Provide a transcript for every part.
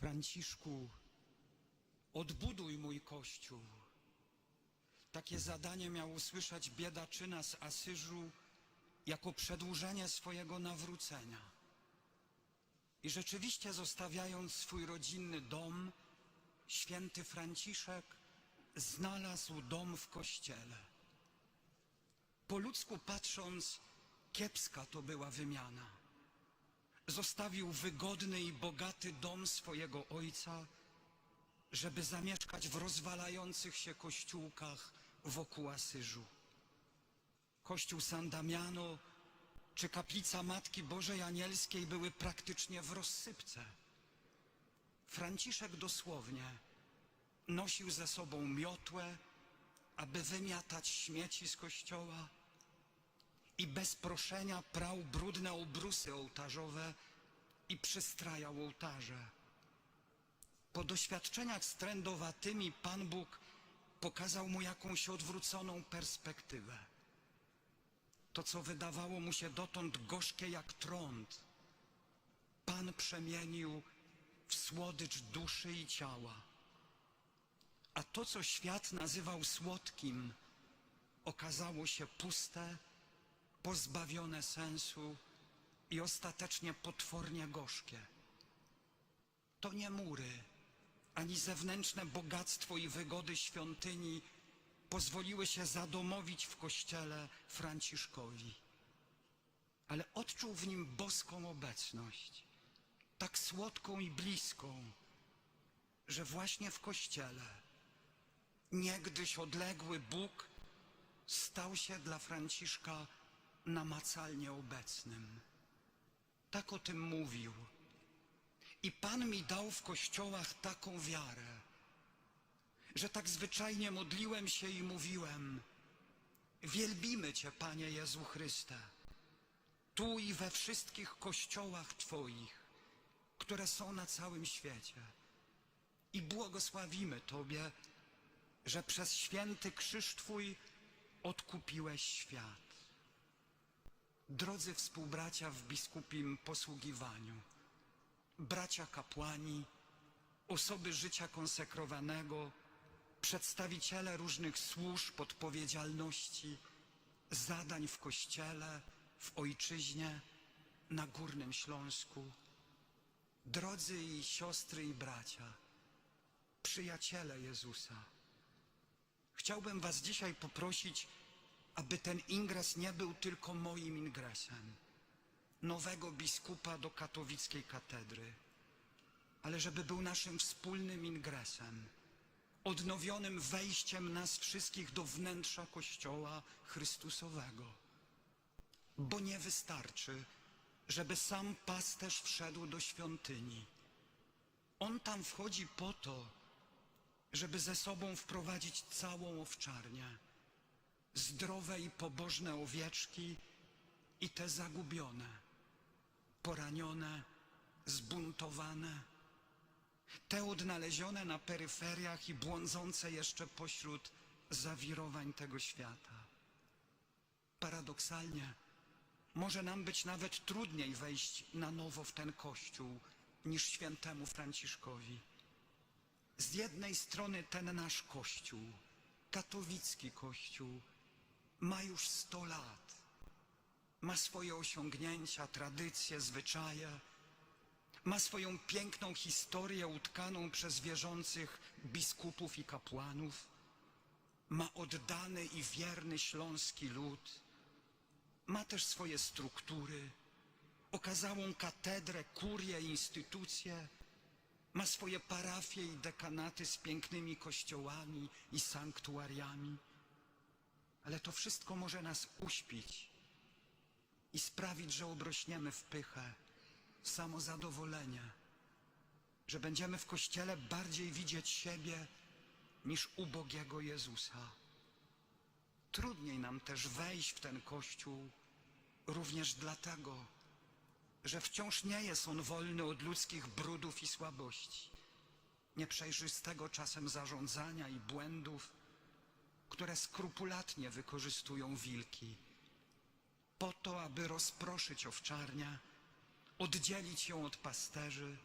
Franciszku, odbuduj mój kościół. Takie zadanie miał usłyszeć biedaczyna z Asyżu jako przedłużenie swojego nawrócenia. I rzeczywiście zostawiając swój rodzinny dom, święty Franciszek znalazł dom w kościele. Po ludzku patrząc, kiepska to była wymiana. Zostawił wygodny i bogaty dom swojego ojca, żeby zamieszkać w rozwalających się kościółkach wokół Asyżu. Kościół San Damiano czy kaplica Matki Bożej Anielskiej były praktycznie w rozsypce. Franciszek dosłownie nosił ze sobą miotłę, aby wymiatać śmieci z kościoła i bez proszenia prał brudne obrusy ołtarzowe i przystrajał ołtarze. Po doświadczeniach z Pan Bóg pokazał mu jakąś odwróconą perspektywę. To, co wydawało mu się dotąd gorzkie jak trąd, Pan przemienił w słodycz duszy i ciała. A to, co świat nazywał słodkim, okazało się puste, pozbawione sensu i ostatecznie potwornie gorzkie. To nie mury, ani zewnętrzne bogactwo i wygody świątyni pozwoliły się zadomowić w kościele Franciszkowi. Ale odczuł w nim boską obecność, tak słodką i bliską, że właśnie w kościele niegdyś odległy Bóg stał się dla Franciszka namacalnie obecnym. Tak o tym mówił. I Pan mi dał w kościołach taką wiarę, że tak zwyczajnie modliłem się i mówiłem: Wielbimy Cię, Panie Jezu Chryste, tu i we wszystkich kościołach Twoich, które są na całym świecie. I błogosławimy Tobie, że przez święty krzyż Twój odkupiłeś świat. Drodzy współbracia w biskupim posługiwaniu, bracia kapłani, osoby życia konsekrowanego, przedstawiciele różnych służb, odpowiedzialności, zadań w Kościele, w Ojczyźnie, na Górnym Śląsku. Drodzy i siostry i bracia, przyjaciele Jezusa, chciałbym Was dzisiaj poprosić, aby ten ingres nie był tylko moim ingresem nowego biskupa do katowickiej katedry, ale żeby był naszym wspólnym ingresem, odnowionym wejściem nas wszystkich do wnętrza Kościoła Chrystusowego. Bo nie wystarczy, żeby sam pasterz wszedł do świątyni. On tam wchodzi po to, żeby ze sobą wprowadzić całą owczarnię, zdrowe i pobożne owieczki i te zagubione, poranione, zbuntowane, te odnalezione na peryferiach i błądzące jeszcze pośród zawirowań tego świata. Paradoksalnie, może nam być nawet trudniej wejść na nowo w ten kościół niż świętemu Franciszkowi. Z jednej strony ten nasz kościół, katowicki kościół, ma już sto lat. Ma swoje osiągnięcia, tradycje, zwyczaje. Ma swoją piękną historię utkaną przez wierzących biskupów i kapłanów. Ma oddany i wierny śląski lud. Ma też swoje struktury, okazałą katedrę, kurię, instytucje. Ma swoje parafie i dekanaty z pięknymi kościołami i sanktuariami. Ale to wszystko może nas uśpić i sprawić, że obrośniemy w pychę, w samozadowolenie, że będziemy w Kościele bardziej widzieć siebie niż ubogiego Jezusa. Trudniej nam też wejść w ten Kościół również dlatego, że wciąż nie jest on wolny od ludzkich brudów i słabości, nieprzejrzystego czasem zarządzania i błędów, które skrupulatnie wykorzystują wilki, po to, aby rozproszyć owczarnię, oddzielić ją od pasterzy,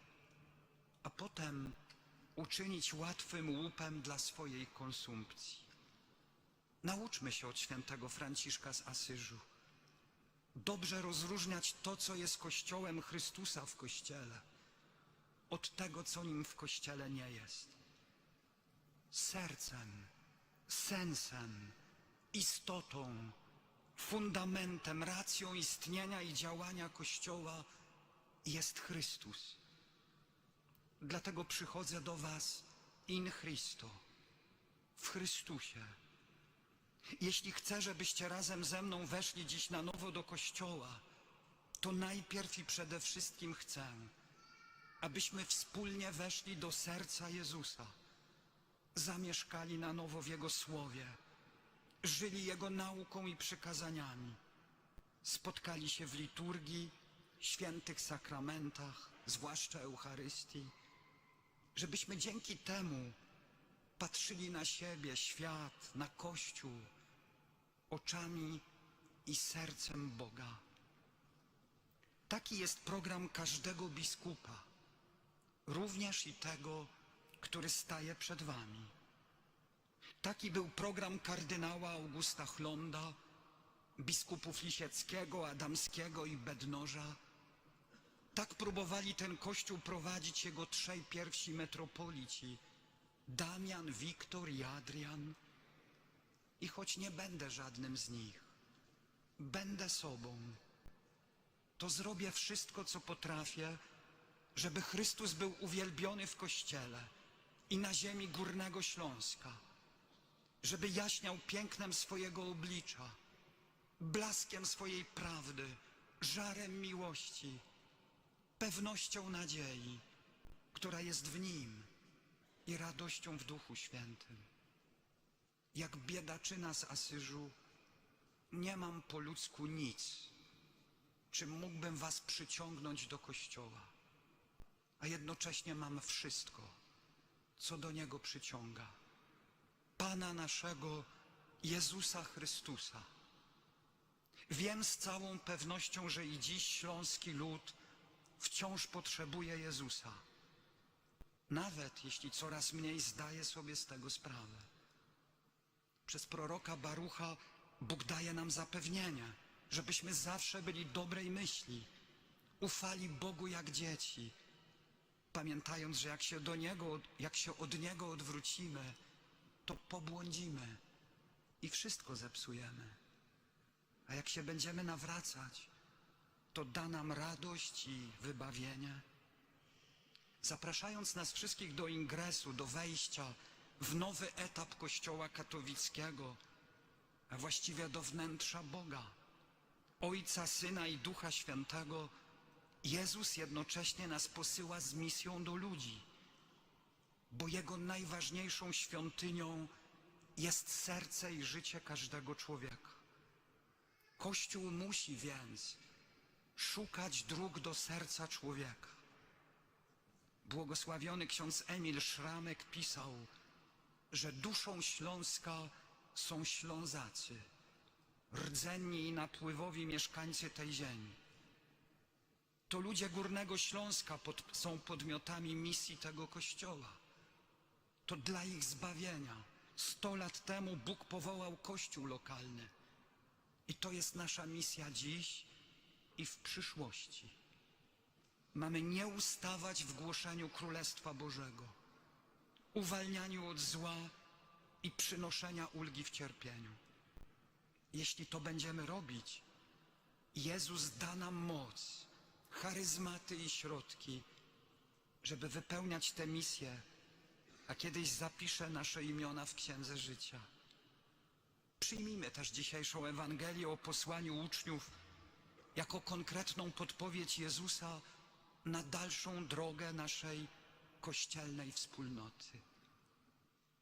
a potem uczynić łatwym łupem dla swojej konsumpcji. Nauczmy się od świętego Franciszka z Asyżu. Dobrze rozróżniać to, co jest Kościołem Chrystusa w Kościele, od tego, co nim w Kościele nie jest. Sercem, sensem, istotą, fundamentem, racją istnienia i działania Kościoła jest Chrystus. Dlatego przychodzę do Was in Christo, w Chrystusie. Jeśli chcę, żebyście razem ze mną weszli dziś na nowo do Kościoła, to najpierw i przede wszystkim chcę, abyśmy wspólnie weszli do serca Jezusa, zamieszkali na nowo w Jego Słowie, żyli Jego nauką i przykazaniami, spotkali się w liturgii, świętych sakramentach, zwłaszcza Eucharystii, żebyśmy dzięki temu patrzyli na siebie, świat, na Kościół oczami i sercem Boga. Taki jest program każdego biskupa, również i tego, który staje przed wami. Taki był program kardynała Augusta Chlonda, biskupów Lisieckiego, Adamskiego i Bednoża. Tak próbowali ten kościół prowadzić jego trzej pierwsi metropolici, Damian, Wiktor i Adrian. I choć nie będę żadnym z nich, będę sobą, to zrobię wszystko, co potrafię, żeby Chrystus był uwielbiony w Kościele i na ziemi Górnego Śląska, żeby jaśniał pięknem swojego oblicza, blaskiem swojej prawdy, żarem miłości, pewnością nadziei, która jest w Nim i radością w Duchu Świętym. Jak biedaczyna z Asyżu, nie mam po ludzku nic, czym mógłbym was przyciągnąć do Kościoła, a jednocześnie mam wszystko, co do Niego przyciąga. Pana naszego Jezusa Chrystusa. Wiem z całą pewnością, że i dziś śląski lud wciąż potrzebuje Jezusa, nawet jeśli coraz mniej zdaje sobie z tego sprawę. Przez proroka Barucha Bóg daje nam zapewnienie, żebyśmy zawsze byli dobrej myśli, ufali Bogu jak dzieci, pamiętając, że jak się do Niego, jak się od Niego odwrócimy, to pobłądzimy i wszystko zepsujemy. A jak się będziemy nawracać, to da nam radość i wybawienie. Zapraszając nas wszystkich do ingresu, do wejścia w nowy etap Kościoła katolickiego, a właściwie do wnętrza Boga, Ojca, Syna i Ducha Świętego, Jezus jednocześnie nas posyła z misją do ludzi, bo Jego najważniejszą świątynią jest serce i życie każdego człowieka. Kościół musi więc szukać dróg do serca człowieka. Błogosławiony ksiądz Emil Szramek pisał, że duszą Śląska są Ślązacy, rdzenni i napływowi mieszkańcy tej ziemi. To ludzie Górnego Śląska pod, są podmiotami misji tego kościoła. To dla ich zbawienia. Sto lat temu Bóg powołał kościół lokalny. I to jest nasza misja dziś i w przyszłości. Mamy nie ustawać w głoszeniu Królestwa Bożego, uwalnianiu od zła i przynoszenia ulgi w cierpieniu. Jeśli to będziemy robić, Jezus da nam moc, charyzmaty i środki, żeby wypełniać tę misję, a kiedyś zapisze nasze imiona w Księdze Życia. Przyjmijmy też dzisiejszą Ewangelię o posłaniu uczniów jako konkretną podpowiedź Jezusa na dalszą drogę naszej kościelnej wspólnoty.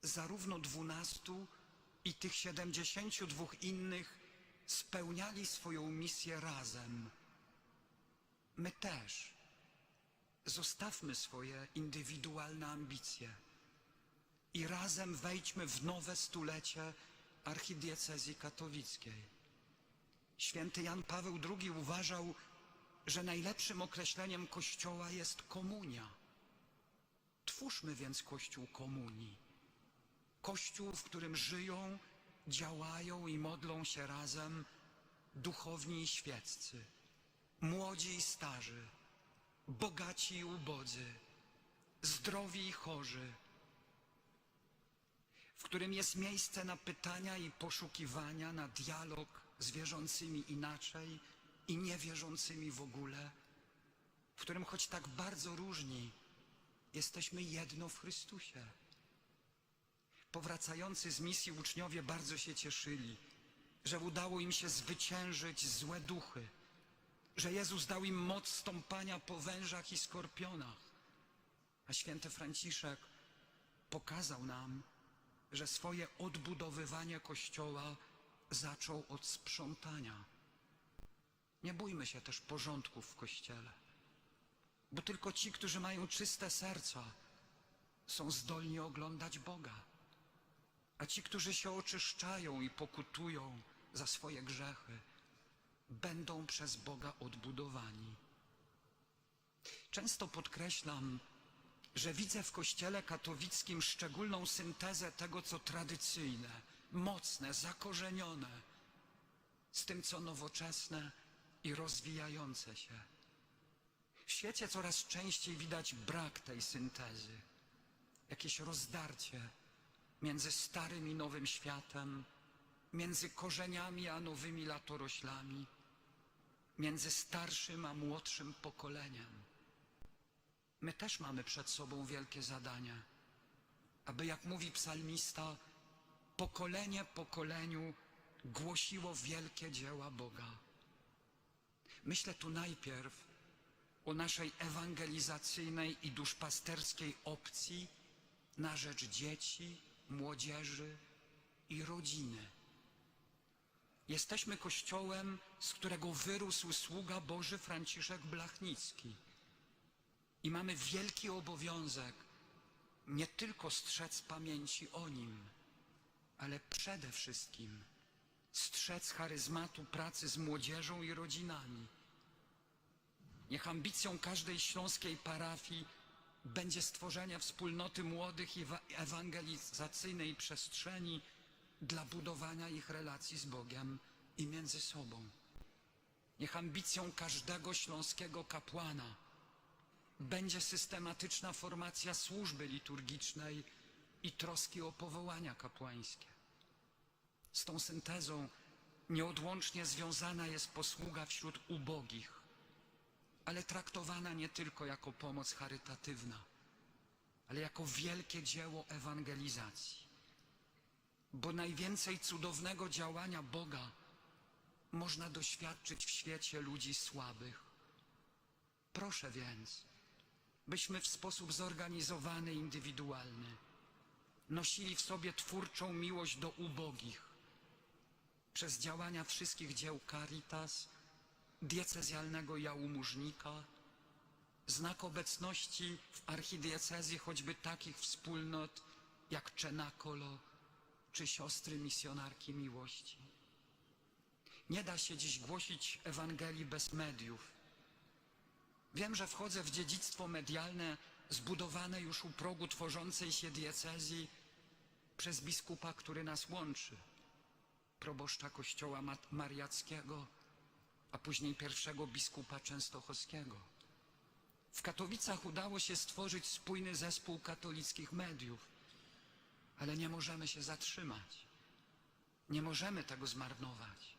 Zarówno dwunastu i tych siedemdziesięciu dwóch innych spełniali swoją misję razem. My też zostawmy swoje indywidualne ambicje i razem wejdźmy w nowe stulecie archidiecezji katowickiej. Święty Jan Paweł II uważał, że najlepszym określeniem Kościoła jest komunia. Twórzmy więc Kościół komunii. Kościół, w którym żyją, działają i modlą się razem duchowni i świeccy, młodzi i starzy, bogaci i ubodzy, zdrowi i chorzy, w którym jest miejsce na pytania i poszukiwania, na dialog z wierzącymi inaczej i niewierzącymi w ogóle, w którym choć tak bardzo różni, jesteśmy jedno w Chrystusie. Powracający z misji uczniowie bardzo się cieszyli, że udało im się zwyciężyć złe duchy, że Jezus dał im moc stąpania po wężach i skorpionach. A święty Franciszek pokazał nam, że swoje odbudowywanie Kościoła zaczął od sprzątania. Nie bójmy się też porządków w Kościele, bo tylko ci, którzy mają czyste serca, są zdolni oglądać Boga. A ci, którzy się oczyszczają i pokutują za swoje grzechy, będą przez Boga odbudowani. Często podkreślam, że widzę w Kościele katolickim szczególną syntezę tego, co tradycyjne, mocne, zakorzenione, z tym, co nowoczesne i rozwijające się. W świecie coraz częściej widać brak tej syntezy, jakieś rozdarcie między starym i nowym światem, między korzeniami a nowymi latoroślami, między starszym a młodszym pokoleniem. My też mamy przed sobą wielkie zadanie, aby, jak mówi psalmista, pokolenie pokoleniu głosiło wielkie dzieła Boga. Myślę tu najpierw o naszej ewangelizacyjnej i duszpasterskiej opcji na rzecz dzieci, młodzieży i rodziny. Jesteśmy kościołem, z którego wyrósł sługa Boży Franciszek Blachnicki. I mamy wielki obowiązek nie tylko strzec pamięci o nim, ale przede wszystkim strzec charyzmatu pracy z młodzieżą i rodzinami. Niech ambicją każdej śląskiej parafii będzie stworzenie wspólnoty młodych i wa- ewangelizacyjnej przestrzeni dla budowania ich relacji z Bogiem i między sobą. Niech ambicją każdego śląskiego kapłana będzie systematyczna formacja służby liturgicznej i troski o powołania kapłańskie. Z tą syntezą nieodłącznie związana jest posługa wśród ubogich, ale traktowana nie tylko jako pomoc charytatywna, ale jako wielkie dzieło ewangelizacji. Bo najwięcej cudownego działania Boga można doświadczyć w świecie ludzi słabych. Proszę więc, byśmy w sposób zorganizowany, indywidualny nosili w sobie twórczą miłość do ubogich przez działania wszystkich dzieł Caritas, diecezjalnego jałmużnika, znak obecności w archidiecezji choćby takich wspólnot jak Czenakolo czy siostry misjonarki miłości. Nie da się dziś głosić Ewangelii bez mediów. Wiem, że wchodzę w dziedzictwo medialne zbudowane już u progu tworzącej się diecezji przez biskupa, który nas łączy, proboszcza kościoła mariackiego, a później pierwszego biskupa częstochowskiego. W Katowicach udało się stworzyć spójny zespół katolickich mediów, ale nie możemy się zatrzymać. Nie możemy tego zmarnować.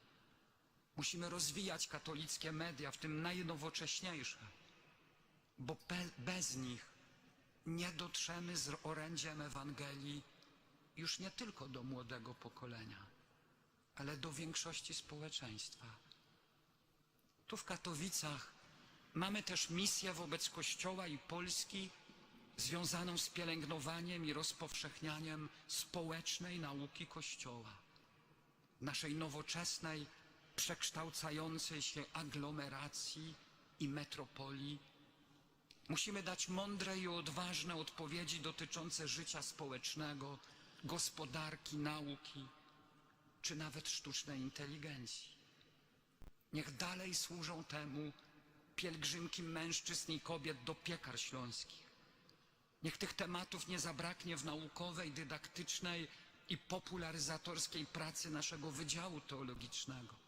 Musimy rozwijać katolickie media, w tym najnowocześniejsze, bo be, bez nich nie dotrzemy z orędziem Ewangelii już nie tylko do młodego pokolenia, ale do większości społeczeństwa. Tu w Katowicach mamy też misję wobec Kościoła i Polski związaną z pielęgnowaniem i rozpowszechnianiem społecznej nauki Kościoła, naszej nowoczesnej, przekształcającej się aglomeracji i metropolii. Musimy dać mądre i odważne odpowiedzi dotyczące życia społecznego, gospodarki, nauki, czy nawet sztucznej inteligencji. Niech dalej służą temu pielgrzymki mężczyzn i kobiet do piekar śląskich. Niech tych tematów nie zabraknie w naukowej, dydaktycznej i popularyzatorskiej pracy naszego Wydziału Teologicznego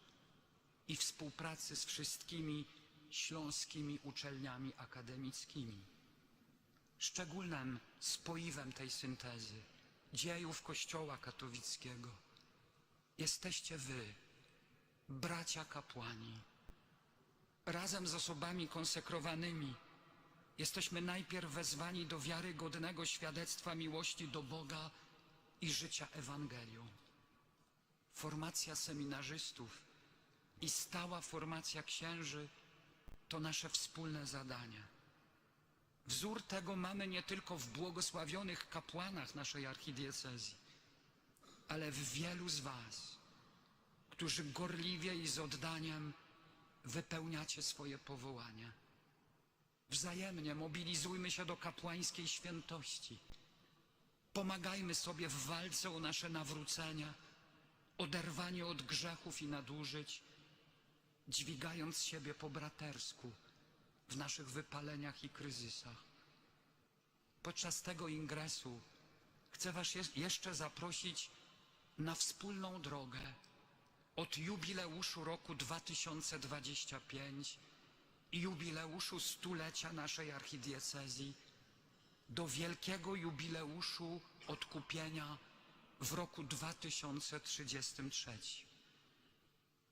i współpracy z wszystkimi śląskimi uczelniami akademickimi. Szczególnym spoiwem tej syntezy dziejów Kościoła katolickiego jesteście wy, bracia kapłani. Razem z osobami konsekrowanymi jesteśmy najpierw wezwani do wiarygodnego świadectwa miłości do Boga i życia Ewangelią. Formacja seminarzystów i stała formacja księży to nasze wspólne zadanie. Wzór tego mamy nie tylko w błogosławionych kapłanach naszej archidiecezji, ale w wielu z Was, którzy gorliwie i z oddaniem wypełniacie swoje powołania. Wzajemnie mobilizujmy się do kapłańskiej świętości. Pomagajmy sobie w walce o nasze nawrócenia, oderwanie od grzechów i nadużyć, dźwigając siebie po bratersku w naszych wypaleniach i kryzysach. Podczas tego ingresu chcę Was je- jeszcze zaprosić na wspólną drogę od jubileuszu roku 2025 i jubileuszu stulecia naszej archidiecezji do wielkiego jubileuszu odkupienia w roku 2033.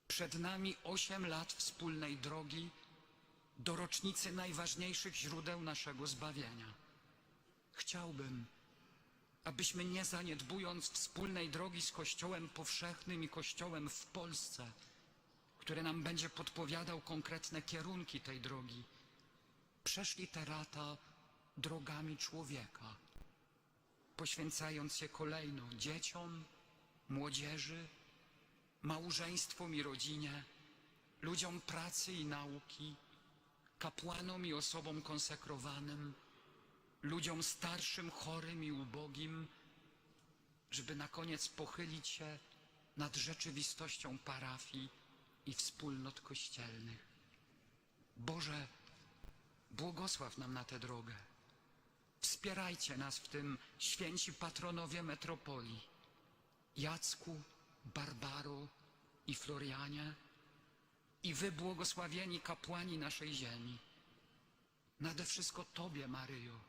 Przed nami osiem lat wspólnej drogi do rocznicy najważniejszych źródeł naszego zbawienia. Chciałbym, abyśmy nie zaniedbując wspólnej drogi z Kościołem powszechnym i Kościołem w Polsce, który nam będzie podpowiadał konkretne kierunki tej drogi, przeszli te lata drogami człowieka, poświęcając je kolejno dzieciom, młodzieży, małżeństwom i rodzinie, ludziom pracy i nauki, kapłanom i osobom konsekrowanym, ludziom starszym, chorym i ubogim, żeby na koniec pochylić się nad rzeczywistością parafii i wspólnot kościelnych. Boże, błogosław nam na tę drogę. Wspierajcie nas w tym święci patronowie metropolii. Jacku, Barbaro i Florianie i wy błogosławieni kapłani naszej ziemi. Nade wszystko Tobie, Maryjo,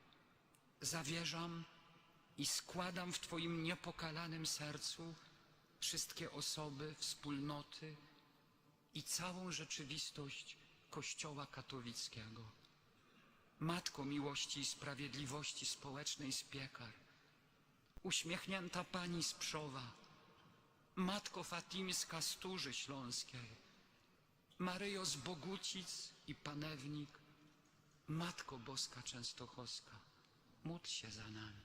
zawierzam i składam w Twoim niepokalanym sercu wszystkie osoby, wspólnoty i całą rzeczywistość Kościoła katolickiego. Matko miłości i sprawiedliwości społecznej z piekar, uśmiechnięta Pani z Przowa, Matko Fatimska Turzy Śląskiej, Maryjo z Bogucic i Panewnik, Matko Boska Częstochowska, módl się za nami.